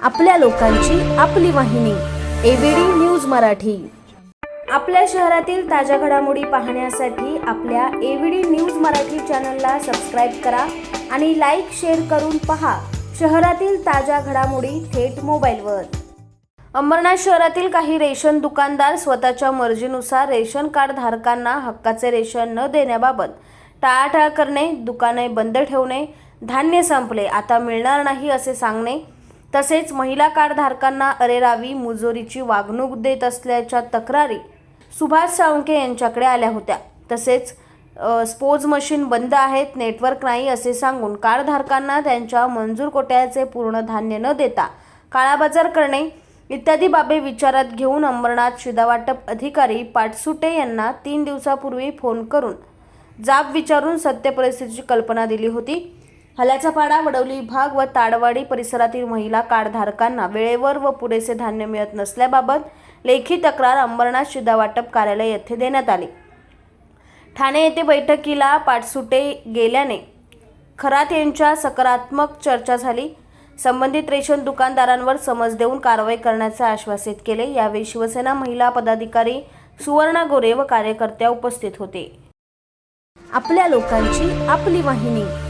आपल्या लोकांची आपली वाहिनी एबीडी न्यूज मराठी. आपल्या शहरातील ताज्या घडामोडी पाहण्यासाठी आपल्या एबीडी न्यूज मराठी चॅनलला सबस्क्राईब करा आणि लाईक शेअर करून पहा शहरातील ताज्या घडामोडी थेट मोबाईलवर. अंबरनाथ शहरातील काही रेशन दुकानदार स्वतःच्या मर्जीनुसार रेशन कार्ड धारकांना हक्काचे रेशन न देण्याबाबत टाळाटाळ करणे दुकाने बंद ठेवणे धान्य संपले आता मिळणार नाही असे सांगणे तसेच महिला कार्डधारकांना अरेरावी मुजोरीची वागणूक देत असल्याच्या तक्रारी सुभाष साळुंके यांच्याकडे आल्या होत्या. तसेच स्पोज मशीन बंद आहेत नेटवर्क नाही असे सांगून कार्डधारकांना त्यांच्या मंजूर कोट्याचे पूर्ण धान्य न देता काळाबाजार करणे इत्यादी बाबी विचारात घेऊन अंबरनाथ शिदावाटप अधिकारी पाटसुटे यांना तीन दिवसापूर्वी फोन करून जाब विचारून सत्य परिस्थितीची कल्पना दिली होती. हल्याचा पाडा वडवली विभाग व ताडवाडी परिसरातील महिला कार्डधारकांना वेळेवर व पुरेसे धान्य मिळत नसल्याबाबत लेखी तक्रार अंबरनाथ शिधावाटप कार्यालय येथे देण्यात आली. ठाणे येथे बैठकीला पाटसुटे गेल्याने खरात यांच्या सकारात्मक चर्चा झाली. संबंधित रेशन दुकानदारांवर समज देऊन कारवाई करण्याचे आश्वासित केले. यावेळी शिवसेना महिला पदाधिकारी सुवर्णा गोरे व कार्यकर्त्या उपस्थित होते. आपल्या लोकांची आपली वाहिनी.